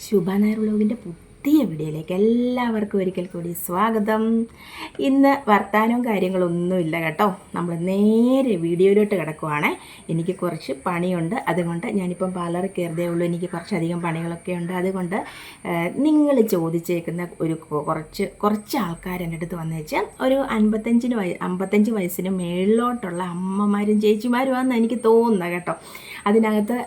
ശുഭ നായർ വ്ളോഗിന്റെ പുതിയ വീഡിയോയിലേക്ക് എല്ലാവർക്കും ഒരിക്കൽ കൂടി സ്വാഗതം. ഇന്ന് വർത്താനവും കാര്യങ്ങളൊന്നുമില്ല കേട്ടോ. നമ്മൾ നേരെ വീഡിയോയിലോട്ട് കിടക്കുവാണ്. എനിക്ക് കുറച്ച് പണിയുണ്ട്. അതുകൊണ്ട് ഞാനിപ്പം പാർലറിൽ കയറിയതേ ഉള്ളൂ. എനിക്ക് കുറച്ചധികം പണികളൊക്കെ ഉണ്ട്. അതുകൊണ്ട് നിങ്ങൾ ചോദിച്ചേക്കുന്ന ഒരു കുറച്ച് കുറച്ച് ആൾക്കാർ എന്റെ അടുത്ത് വന്നേച്ച് ഒരു അൻപത്തഞ്ചിന് വയ അമ്പത്തഞ്ച് വയസ്സിന് മേളിലോട്ടുള്ള അമ്മമാരും ചേച്ചിമാരുമാണെന്ന് എനിക്ക് തോന്നുന്നത് കേട്ടോ. അതിനകത്ത്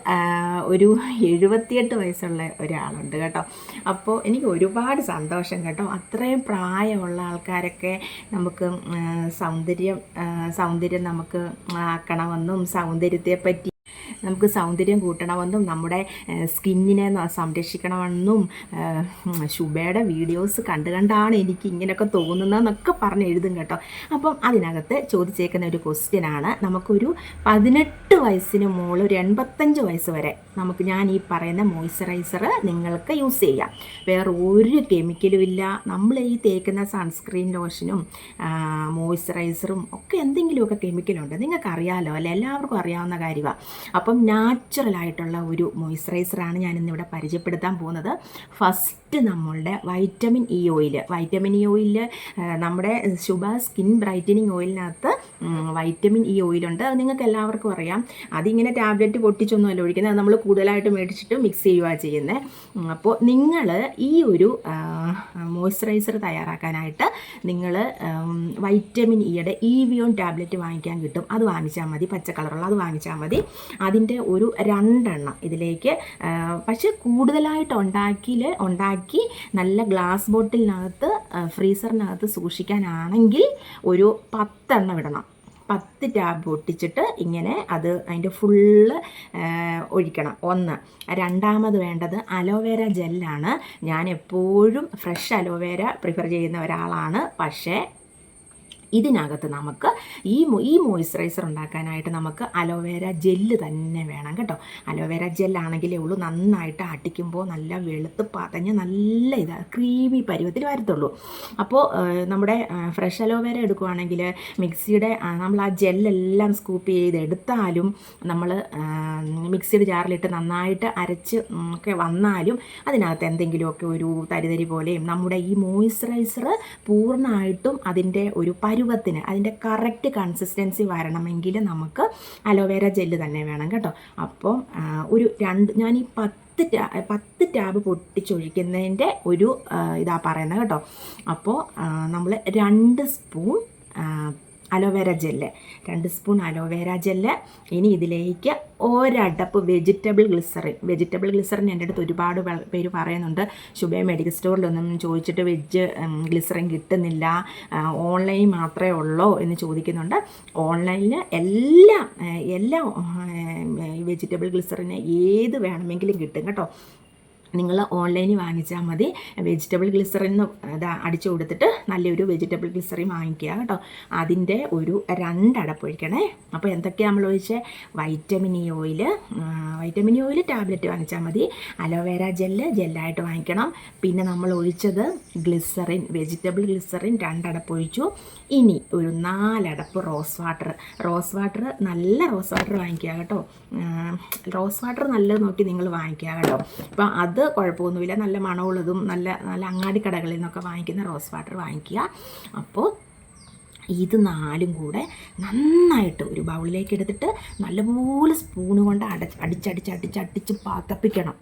ഒരു എഴുപത്തിയെട്ട് വയസ്സുള്ള ഒരാളുണ്ട് കേട്ടോ. അപ്പോൾ എനിക്ക് ഒരുപാട് സന്തോഷം കേട്ടോ. അത്രയും പ്രായമുള്ള ആൾക്കാരൊക്കെ നമുക്ക് സൗന്ദര്യം സൗന്ദര്യം നമുക്ക് ആക്കണമെന്നും സൗന്ദര്യത്തെ പറ്റി നമുക്ക് സൗന്ദര്യം കൂട്ടണമെന്നും നമ്മുടെ സ്കിന്നിനെ സംരക്ഷിക്കണമെന്നും ശുഭയുടെ വീഡിയോസ് കണ്ടു കണ്ടാണ് എനിക്ക് ഇങ്ങനെയൊക്കെ തോന്നുന്നതെന്നൊക്കെ പറഞ്ഞ് എഴുതും കേട്ടോ. അപ്പം അതിനകത്ത് ചോദിച്ചേക്കുന്ന ഒരു ക്വസ്റ്റ്യനാണ് നമുക്കൊരു പതിനെട്ട് വയസ്സിന് മുകളിൽ ഒരു എൺപത്തഞ്ച് വയസ്സ് വരെ നമുക്ക് ഞാൻ ഈ പറയുന്ന മോയ്സ്ചറൈസർ നിങ്ങൾക്ക് യൂസ് ചെയ്യാം. വേറെ ഒരു കെമിക്കലും ഇല്ല. നമ്മൾ ഈ തേക്കുന്ന സൺസ്ക്രീൻ ലോഷനും മോയ്സ്ചറൈസറും ഒക്കെ എന്തെങ്കിലുമൊക്കെ കെമിക്കലുണ്ട് നിങ്ങൾക്കറിയാമല്ലോ അല്ലെ? എല്ലാവർക്കും അറിയാവുന്ന കാര്യമാണ് അപ്പം നാച്ചുറൽ ആയിട്ടുള്ള ഒരു മോയ്സ്ചറൈസറാണ് ഞാൻ ഇന്നിവിടെ പരിചയപ്പെടുത്താൻ പോകുന്നത്. ഫസ്റ്റ് നമ്മളുടെ vitamin E oil vitamin E oil നമ്മുടെ ശുഭ സ്കിൻ ബ്രൈറ്റനിങ് ഓയിലിനകത്ത് വൈറ്റമിൻ ഇ ഓയിലുണ്ട് അത് നിങ്ങൾക്ക് എല്ലാവർക്കും അറിയാം. അതിങ്ങനെ ടാബ്ലറ്റ് പൊട്ടിച്ചൊന്നുമല്ല ഒഴിക്കുന്നത്. അത് നമ്മൾ കൂടുതലായിട്ട് മേടിച്ചിട്ട് മിക്സ് ചെയ്യുകയാണ് ചെയ്യുന്നത് അപ്പോൾ നിങ്ങൾ ഈ ഒരു മോയ്സ്ചറൈസർ തയ്യാറാക്കാനായിട്ട് നിങ്ങൾ വൈറ്റമിൻ ഇയുടെ ഇ വിയോൺ ടാബ്ലറ്റ് വാങ്ങിക്കാൻ കിട്ടും. അത് വാങ്ങിച്ചാൽ മതി. പച്ച കളറുള്ള അത് വാങ്ങിച്ചാൽ മതി. അതിന്റെ ഒരു രണ്ടെണ്ണം ഇതിലേക്ക് പക്ഷെ കൂടുതലായിട്ട് ഉണ്ടാക്കിയിൽ ഉണ്ടാക്കി നല്ല ഗ്ലാസ് ബോട്ടിലിനകത്ത് ഫ്രീസറിനകത്ത് സൂക്ഷിക്കാനാണെങ്കിൽ ഒരു പത്തെണ്ണം ഇടണം. പത്ത് ടാബ് ഒട്ടിച്ചിട്ട് ഇങ്ങനെ അത് അതിന്റെ ഫുള്ള് ഒഴിക്കണം. ഒന്ന് രണ്ടാമത് വേണ്ടത് അലോവേര ജെല്ലാണ്. ഞാൻ എപ്പോഴും ഫ്രഷ് അലോവേര പ്രിഫർ ചെയ്യുന്ന ഒരാളാണ്. പക്ഷേ ഇതിനകത്ത് നമുക്ക് ഈ ഈ മോയ്സ്ചറൈസർ ഉണ്ടാക്കാനായിട്ട് നമുക്ക് അലോവേര ജെല്ല് തന്നെ വേണം കേട്ടോ. അലോവേര ജെല്ലാണെങ്കിലേ ഉള്ളൂ. നന്നായിട്ട് അടിക്കുമ്പോൾ നല്ല വെളുത്ത് പതഞ്ഞ് നല്ല ഇതാ ക്രീമി പരുവത്തിൽ വരത്തുള്ളൂ. അപ്പോൾ നമ്മുടെ ഫ്രഷ് അലോവേര എടുക്കുവാണെങ്കിൽ മിക്സിയുടെ നമ്മൾ ആ ജെല്ലെല്ലാം സ്കൂപ്പ് ചെയ്ത് എടുത്താലും നമ്മൾ മിക്സിയുടെ ജാറിലിട്ട് നന്നായിട്ട് അരച്ച് ഒക്കെ വന്നാലും അതിനകത്ത് എന്തെങ്കിലുമൊക്കെ ഒരു തരിതരി പോലെയും നമ്മുടെ ഈ മോയ്സ്ചറൈസർ പൂർണമായിട്ടും അതിന്റെ ഒരു പരുവത്തിന് അതിന്റെ കറക്റ്റ് കൺസിസ്റ്റൻസി വരണമെങ്കിൽ നമുക്ക് അലോവേര ജെല്ല് തന്നെ വേണം കേട്ടോ. അപ്പം ഒരു രണ്ട് ഞാൻ ഈ പത്ത് ടാ പത്ത് ടാബ് പൊട്ടിച്ചൊഴിക്കുന്നതിന്റെ ഒരു ഇതാ പറയുന്നത് കേട്ടോ. അപ്പോൾ നമ്മൾ രണ്ട് സ്പൂൺ അലോവേര ജെല്ല്. രണ്ട് സ്പൂൺ അലോവേര ജെല്ല്. ഇനി ഇതിലേക്ക് ഒരടപ്പ് വെജിറ്റബിൾ ഗ്ലിസറിൻ. വെജിറ്റബിൾ ഗ്ലിസറിൻ എന്റെ അടുത്ത് ഒരുപാട് പേര് പറയുന്നുണ്ട്. ശുഭ മെഡിക്കൽ സ്റ്റോറിലൊന്നും ചോദിച്ചിട്ട് വെജ് ഗ്ലിസറിൻ കിട്ടുന്നില്ല. ഓൺലൈൻ മാത്രമേ ഉള്ളൂ എന്ന് ചോദിക്കുന്നുണ്ട്. ഓൺലൈനിൽ എല്ലാം എല്ലാ വെജിറ്റബിൾ ഗ്ലിസറിന് ഏത് വേണമെങ്കിലും കിട്ടും കേട്ടോ. നിങ്ങൾ ഓൺലൈനിൽ വാങ്ങിച്ചാൽ മതി. വെജിറ്റബിൾ ഗ്ലിസറിൻ ഇതാ അടിച്ചു കൊടുത്തിട്ട് നല്ലൊരു വെജിറ്റബിൾ ഗ്ലിസറിൻ വാങ്ങിക്കുക കേട്ടോ. അതിന്റെ ഒരു രണ്ടടപ്പ് ഒഴിക്കണേ അപ്പോൾ എന്തൊക്കെയാണ് നമ്മൾ ഒഴിച്ചത് vitamin E oil vitamin E oil tablet വാങ്ങിച്ചാൽ മതി. അലോവേര ജെല്ല് ജെല്ലായിട്ട് വാങ്ങിക്കണം. പിന്നെ നമ്മൾ ഒഴിച്ചത് ഗ്ലിസറിൻ വെജിറ്റബിൾ ഗ്ലിസറിൻ രണ്ടടപ്പ് ഒഴിച്ചു ഇനി ഒരു നാലടപ്പ് റോസ് വാട്ടർ റോസ് വാട്ടർ നല്ല റോസ് വാട്ടർ വാങ്ങിക്കുക കേട്ടോ. റോസ് വാട്ടർ നല്ലത് നോക്കി നിങ്ങൾ വാങ്ങിക്കുക കേട്ടോ. അപ്പോൾ അത് കുഴപ്പമൊന്നുമില്ല. നല്ല മണമുള്ളതും നല്ല നല്ല അങ്ങാടി കടകളിൽ നിന്നൊക്കെ വാങ്ങിക്കുന്ന റോസ് വാട്ടർ വാങ്ങിക്കുക. അപ്പോൾ ഇത് നാലും കൂടെ നന്നായിട്ട് ഒരു ബൗളിലേക്ക് എടുത്തിട്ട് നല്ലപോലെ സ്പൂണ് കൊണ്ട് അട അടിച്ചടിച്ച് അടിച്ചടിച്ച് പാത്തപ്പിക്കണം.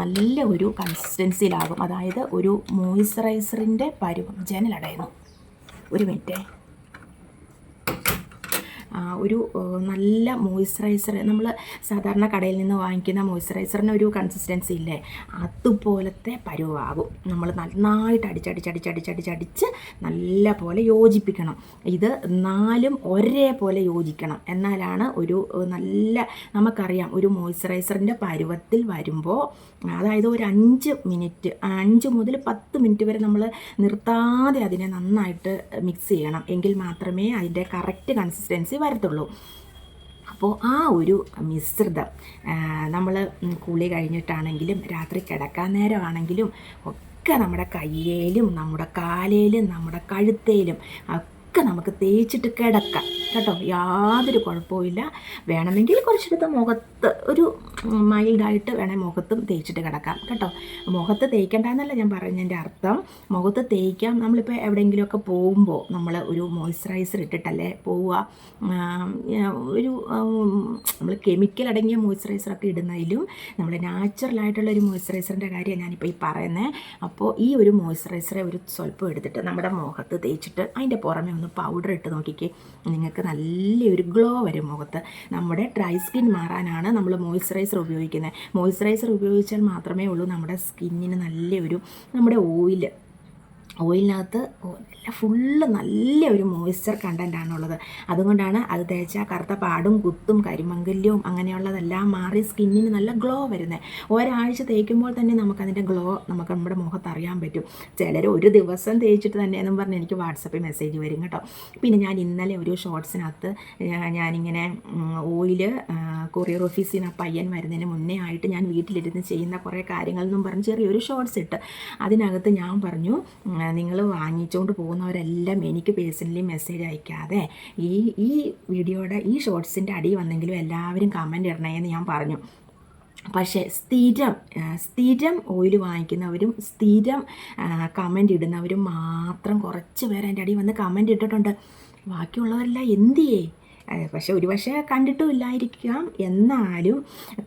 നല്ല ഒരു കൺസിസ്റ്റൻസിയിലാകും അതായത് ഒരു മോയ്സ്ചറൈസറിന്റെ പരുവം ജനലടയുന്നു ഒരു മിനിറ്റേ. ഒരു നല്ല മോയ്സ്ചറൈസർ നമ്മൾ സാധാരണ കടയിൽ നിന്ന് വാങ്ങിക്കുന്ന മോയ്സ്ചറൈസറിന് ഒരു കൺസിസ്റ്റൻസി ഇല്ലേ? അതുപോലത്തെ പരുവാകും. നമ്മൾ നന്നായിട്ട് അടിച്ചടിച്ചടിച്ചടിച്ചടിച്ചടിച്ച് നല്ല പോലെ യോജിപ്പിക്കണം. ഇത് നാലും ഒരേപോലെ യോജിക്കണം. എന്നാലാണ് ഒരു നല്ല നമുക്കറിയാം ഒരു മോയ്സ്ചറൈസറിന്റെ പരുവത്തിൽ വരുമ്പോൾ അതായത് ഒരു അഞ്ച് മിനിറ്റ് അഞ്ച് മുതൽ പത്ത് മിനിറ്റ് വരെ നമ്മൾ നിർത്താതെ അതിനെ നന്നായിട്ട് മിക്സ് ചെയ്യണം. എങ്കിൽ മാത്രമേ അതിന്റെ കറക്റ്റ് കൺസിസ്റ്റൻസി വരത്തുള്ളൂ. അപ്പോൾ ആ ഒരു മിശ്രിതം നമ്മൾ കുളി കഴിഞ്ഞിട്ടാണെങ്കിലും രാത്രി കിടക്കാൻ നേരമാണെങ്കിലും ഒക്കെ നമ്മുടെ കയ്യേലും നമ്മുടെ കാലേലും നമ്മുടെ കഴുത്തേലും ഒക്കെ നമുക്ക് തേച്ചിട്ട് കിടക്കാം. കേട്ടോ? യാതൊരു കുഴപ്പമില്ല വേണമെങ്കിൽ കുറച്ചെടുത്ത് മുഖത്ത് ഒരു മൈൽഡായിട്ട് വേണേൽ മുഖത്തും തേച്ചിട്ട് കിടക്കാം. കേട്ടോ? മുഖത്ത് തേക്കണ്ടെന്നല്ല ഞാൻ പറഞ്ഞതിന്റെ അർത്ഥം. മുഖത്ത് തേക്കാം. നമ്മളിപ്പോൾ എവിടെയെങ്കിലുമൊക്കെ പോകുമ്പോൾ നമ്മൾ ഒരു മോയ്സ്ചറൈസർ ഇട്ടിട്ടല്ലേ പോവുക. ഒരു നമ്മൾ കെമിക്കൽ അടങ്ങിയ മോയ്സ്ചറൈസറൊക്കെ ഇടുന്നതിലും നമ്മൾ നാച്ചുറലായിട്ടുള്ള ഒരു മോയ്സ്ചറൈസറിന്റെ കാര്യം ഞാനിപ്പോൾ ഈ പറയുന്നത് അപ്പോൾ ഈ ഒരു മോയ്സ്ചറൈസറെ ഒരു സ്വല്പം എടുത്തിട്ട് നമ്മുടെ മുഖത്ത് തേച്ചിട്ട് അതിന്റെ പുറമെ ഒന്ന് പൗഡർ ഇട്ട് നോക്കിക്കേ. നിങ്ങൾക്ക് നല്ലൊരു ഗ്ലോ വരും മുഖത്ത്. നമ്മുടെ ഡ്രൈ സ്കിൻ മാറാനാണ് നമ്മൾ മോയ്സ്ചറൈസർ ഉപയോഗിക്കുന്നത് മോയ്സ്ചറൈസർ ഉപയോഗിച്ചാൽ മാത്രമേ ഉള്ളൂ നമ്മുടെ സ്കിന്നിന് നല്ലൊരു നമ്മുടെ ഓയിൽ ഓയിലിനകത്ത് ഫുള്ള് നല്ല ഒരു മോയ്സ്ചർ കണ്ടന്റാണുള്ളത് അതുകൊണ്ടാണ് അത് തേച്ചാൽ കറുത്ത പാടും കുത്തും കരിമങ്കല്യവും അങ്ങനെയുള്ളതെല്ലാം മാറി സ്കിന്നിന് നല്ല ഗ്ലോ വരുന്നത് ഒരാഴ്ച തേക്കുമ്പോൾ തന്നെ നമുക്കതിന്റെ ഗ്ലോ നമുക്ക് നമ്മുടെ മുഖത്ത് അറിയാൻ പറ്റും. ചിലർ ഒരു ദിവസം തേച്ചിട്ട് തന്നെ എന്നും പറഞ്ഞ് എനിക്ക് വാട്സപ്പിൽ മെസ്സേജ് വരും കേട്ടോ. പിന്നെ ഞാൻ ഇന്നലെ ഒരു ഷോർട്സിനകത്ത് ഞാനിങ്ങനെ ഓയിൽ കൊറിയർ ഓഫീസിൽ നിന്ന് ആ പയ്യൻ വരുന്നതിന് മുന്നേ ആയിട്ട് ഞാൻ വീട്ടിലിരുന്ന് ചെയ്യുന്ന കുറേ കാര്യങ്ങൾ എന്നും പറഞ്ഞ് ചെറിയൊരു ഷോർട്സ് ഇട്ട്. അതിനകത്ത് ഞാൻ പറഞ്ഞു നിങ്ങൾ വാങ്ങിച്ചുകൊണ്ട് പോകുന്നവരെല്ലാം എനിക്ക് പേഴ്സണലി മെസ്സേജ് അയക്കാതെ ഈ ഈ വീഡിയോയുടെ ഈ ഷോർട്സിന്റെ അടി വന്നെങ്കിലും എല്ലാവരും കമന്റ് ഇടണേ എന്ന് ഞാൻ പറഞ്ഞു. പക്ഷേ സ്ഥിരം സ്ഥിരം ഓയിൽ വാങ്ങിക്കുന്നവരും സ്ഥിരം കമന്റ് ഇടുന്നവരും മാത്രം കുറച്ച് പേർ എന്റെ അടി വന്ന് കമന്റ് ഇട്ടിട്ടുണ്ട്. ബാക്കിയുള്ളവരെല്ലാം എന്തിയേ പക്ഷെ ഒരു പക്ഷേ കണ്ടിട്ടും ഇല്ലായിരിക്കാം എന്നാലും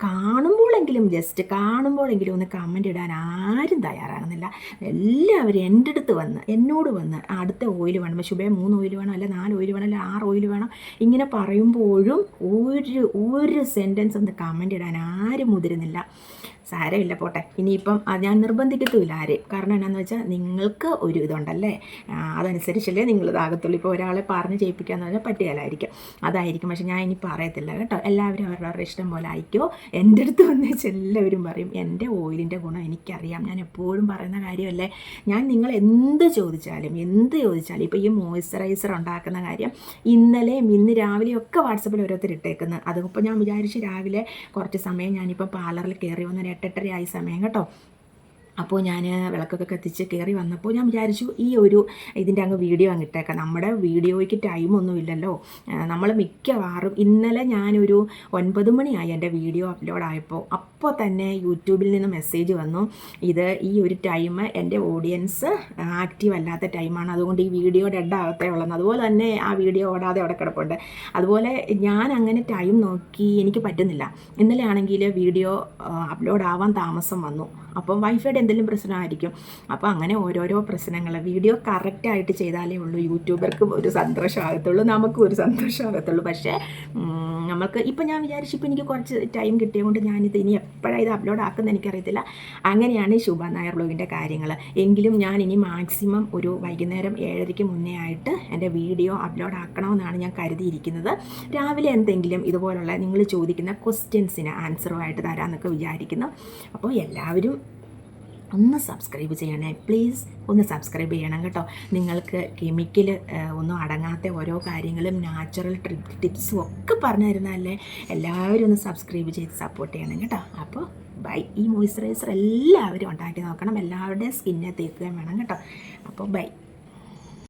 കാണുമ്പോഴെങ്കിലും ജസ്റ്റ് കാണുമ്പോഴെങ്കിലും ഒന്ന് കമന്റ് ഇടാൻ ആരും തയ്യാറാകുന്നില്ല. എല്ലാവരും എന്റെ അടുത്ത് വന്ന് എന്നോട് വന്ന് അടുത്ത ഓയിൽ വേണം. ശുഭേ മൂന്ന് ഓയിൽ വേണം അല്ല നാല് ഓയിൽ വേണം അല്ല ആറ് ഓയിൽ വേണം. ഇങ്ങനെ പറയുമ്പോഴും ഒരു ഒരു സെന്റൻസ് ഒന്ന് കമന്റ് ഇടാൻ ആരും മുതിരുന്നില്ല. സാരമില്ല പോട്ടെ. ഇനിയിപ്പം ഞാൻ നിർബന്ധിക്കത്തുമില്ല ആരെയും. കാരണം എന്നാന്ന് വെച്ചാൽ നിങ്ങൾക്ക് ഒരു ഇതുണ്ടല്ലേ? അതനുസരിച്ചല്ലേ നിങ്ങൾ ഇതാകത്തുള്ളൂ ഇപ്പോൾ ഒരാളെ പറഞ്ഞ് ചെയ്യിപ്പിക്കാന്ന് പറഞ്ഞാൽ പറ്റുകയില്ലായിരിക്കും അതായിരിക്കും. പക്ഷെ ഞാൻ ഇനി പറയത്തില്ല കേട്ടോ. എല്ലാവരും അവരുടെ ഇഷ്ടം പോലെ ആയിക്കോ. എന്റെ അടുത്ത് വന്നേച്ച് എല്ലാവരും പറയും എന്റെ ഓയിലിന്റെ ഗുണം എനിക്കറിയാം. ഞാൻ എപ്പോഴും പറയുന്ന കാര്യമല്ലേ? ഞാൻ നിങ്ങൾ എന്ത് ചോദിച്ചാലും എന്ത് ചോദിച്ചാലും ഇപ്പോൾ ഈ മോയ്സ്ചറൈസർ ഉണ്ടാക്കുന്ന കാര്യം ഇന്നലെയും ഇന്ന് രാവിലെയും ഒക്കെ വാട്സപ്പിൽ ഓരോരുത്തർ ഇട്ടേക്കുന്നത് അതിപ്പോൾ ഞാൻ വിചാരിച്ച് രാവിലെ കുറച്ച് സമയം ഞാനിപ്പോൾ പാർലറിൽ കയറി വന്നൊരു എട്ടെട്ടര ആയി സമയം കേട്ടോ. അപ്പോൾ ഞാൻ വിളക്കൊക്കെ കത്തിച്ച് കയറി വന്നപ്പോൾ ഞാൻ വിചാരിച്ചു ഈ ഒരു ഇതിന്റെ അങ്ങ് വീഡിയോ അങ്ങ് ഇട്ടേക്കാം. നമ്മുടെ വീഡിയോയ്ക്ക് ടൈമൊന്നും ഇല്ലല്ലോ. നമ്മൾ മിക്കവാറും ഇന്നലെ ഞാനൊരു ഒൻപത് മണിയായി എന്റെ വീഡിയോ അപ്ലോഡ് ആയപ്പോൾ അപ്പോൾ തന്നെ യൂട്യൂബിൽ നിന്ന് മെസ്സേജ് വന്നു. ഇത് ഈ ഒരു ടൈം എന്റെ ഓഡിയൻസ് ആക്റ്റീവ് അല്ലാത്ത ടൈമാണ് അതുകൊണ്ട് ഈ വീഡിയോ ഡെഡ് ആകത്തേ ഉള്ളൂ അതുപോലെ തന്നെ ആ വീഡിയോ ഓടാതെ അവിടെ കിടപ്പുണ്ട്. അതുപോലെ ഞാൻ അങ്ങനെ ടൈം നോക്കി എനിക്ക് പറ്റുന്നില്ല. ഇന്നലെ ആണെങ്കിൽ വീഡിയോ അപ്ലോഡ് ആവാൻ താമസം വന്നു. അപ്പം വൈഫൈയുടെ എന്തെങ്കിലും പ്രശ്നമായിരിക്കും. അപ്പോൾ അങ്ങനെ ഓരോരോ പ്രശ്നങ്ങൾ വീഡിയോ കറക്റ്റായിട്ട് ചെയ്താലേ ഉള്ളൂ. യൂട്യൂബർക്കും ഒരു സന്തോഷമാകത്തുള്ളൂ നമുക്കും ഒരു സന്തോഷമാകത്തുള്ളൂ പക്ഷേ നമുക്ക് ഇപ്പം ഞാൻ വിചാരിച്ചു ഇപ്പം എനിക്ക് കുറച്ച് ടൈം കിട്ടിയതുകൊണ്ട് ഞാനിത് ഇനി എപ്പോഴാണ് ഇത് അപ്ലോഡ് ആക്കുന്നത് എനിക്കറിയത്തില്ല. അങ്ങനെയാണ് ഈ ശുഭ നായർ ബ്ലോഗിന്റെ കാര്യങ്ങൾ എങ്കിലും ഞാൻ ഇനി മാക്സിമം ഒരു വൈകുന്നേരം ഏഴരയ്ക്ക് മുന്നേ ആയിട്ട് എന്റെ വീഡിയോ അപ്ലോഡ് ആക്കണമെന്നാണ് ഞാൻ കരുതിയിരിക്കുന്നത്. രാവിലെ എന്തെങ്കിലും ഇതുപോലുള്ള നിങ്ങൾ ചോദിക്കുന്ന ക്വസ്റ്റ്യൻസിന് ആൻസറുമായിട്ട് തരാമെന്നൊക്കെ വിചാരിക്കുന്നു. അപ്പോൾ എല്ലാവരും ഒന്ന് സബ്സ്ക്രൈബ് ചെയ്യണേ. പ്ലീസ് ഒന്ന് സബ്സ്ക്രൈബ് ചെയ്യണം കേട്ടോ. നിങ്ങൾക്ക് കെമിക്കൽ ഒന്നും അടങ്ങാത്ത ഓരോ കാര്യങ്ങളും നാച്ചുറൽ ടിപ്സും ഒക്കെ പറഞ്ഞു തരുന്നതല്ലേ എല്ലാവരും ഒന്ന് സബ്സ്ക്രൈബ് ചെയ്ത് സപ്പോർട്ട് ചെയ്യണം കേട്ടോ. അപ്പോൾ ബൈ ഈ മോയ്സ്ചറൈസർ എല്ലാവരും ഉണ്ടാക്കി നോക്കണം. എല്ലാവരുടെയും സ്കിന്നെ തേക്കുകയും വേണം കേട്ടോ. അപ്പോൾ ബൈ